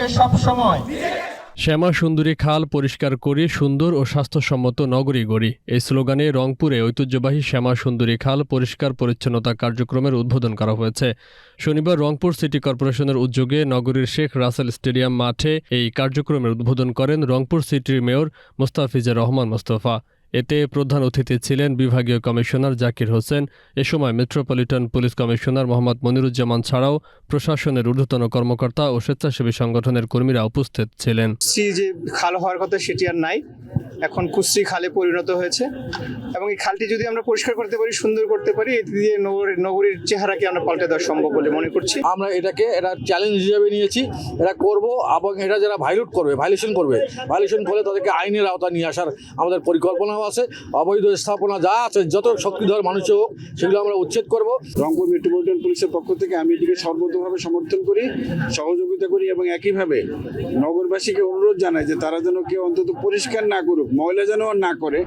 থেকে সব সময়। শ্যামা সুন্দরী খাল পরিষ্কার করি সুন্দর ও স্বাস্থ্যসম্মত নগরী গড়ি। এই স্লোগানে রংপুরে ঐতিহ্যবাহী শ্যামা সুন্দরী খাল পরিষ্কার পরিচ্ছন্নতা কার্যক্রমের উদ্বোধন করা হয়েছে। শনিবার রংপুর সিটি কর্পোরেশনের উদ্যোগে নগরীর শেখ রাসেল স্টেডিয়াম মাঠে এই কার্যক্রমের উদ্বোধন করেন রংপুর সিটির মেয়র মোস্তাফিজুর রহমান মোস্তফা। এতে প্রধান অতিথি ছিলেন বিভাগীয় কমিশনার জাকির হোসেন। এ সময় metropolitan police commissioner Mohammad Moniruzzaman ছাড়াও প্রশাসনের ঊর্ধ্বতন কর্মকর্তা ও স্বেচ্ছাসেবী সংগঠনের কর্মীরা উপস্থিত ছিলেন। যে খাল হওয়ার কথা সেটি আর নাই। এখন কুশ্রী খালে পরিণত হয়েছে। এবং এই খালটি যদি আমরা পরিষ্কার করতে পারি সুন্দর করতে পারি এটি দিয়ে নগরীর নগরীর চেহারাকে আমরা পাল্টে দেওয়া সম্ভব বলে মনে করছি। আমরা এটাকে এটা চ্যালেঞ্জ হিসেবে নিয়েছি। এটা করব এবং এটা যারা ভাইলেট করবে ভাইলেশন করবে ভাইলেশন করলে তাদেরকে আইনের আওতা নিয়ে আসার আমাদের পরিকল্পনাও আছে। অবৈধ স্থাপনা যা আছে যত শক্তিধর মানুষ হোক সেগুলো আমরা উচ্ছেদ করব। রংপুর মেট্রোপলিটন পুলিশের পক্ষ থেকে আমি এটিকে সর্বতভাবে সমর্থন করি। সহযোগিতা করি এবং একইভাবে নগরবাসীকে অনুরোধ জানায় যে তারা যেন কেউ অন্তত পরিষ্কার না করুক, ময়লা যেন না করে